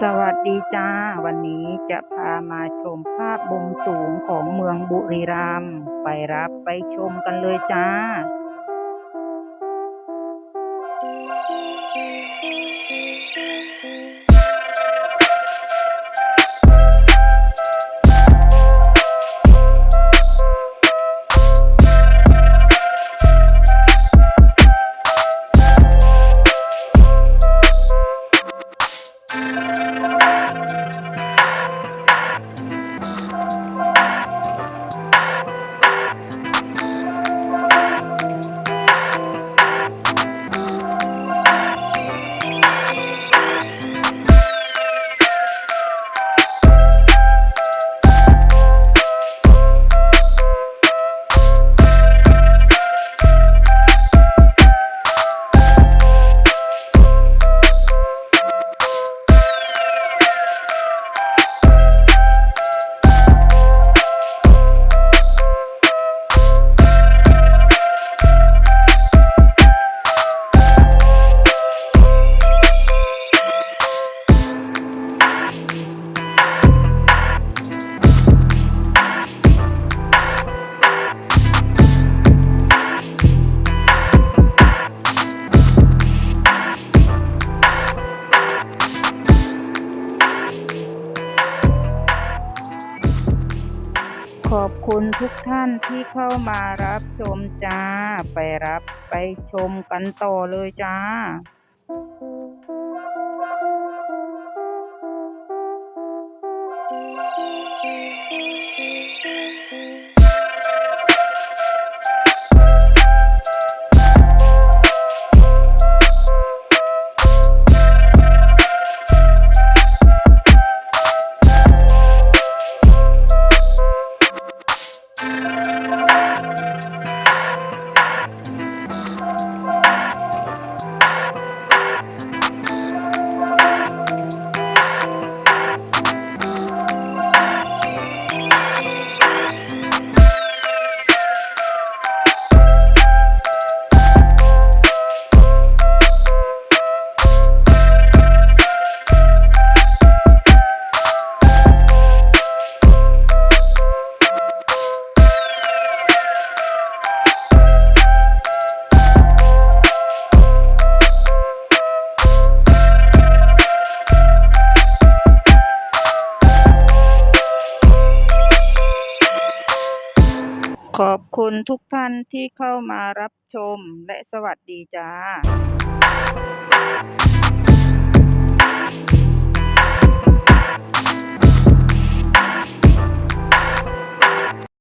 สวัสดีจ้า วันนี้จะพามาชมภาพมุมสูงของเมืองบุรีรัมย์ไปรับไปชมกันเลยจ้า ขอบคุณทุกท่านที่เข้ามารับชมจ้า ไปรับไปชมกันต่อเลยจ้า ขอบคุณทุกท่านที่เข้ามารับชมและสวัสดีจ้า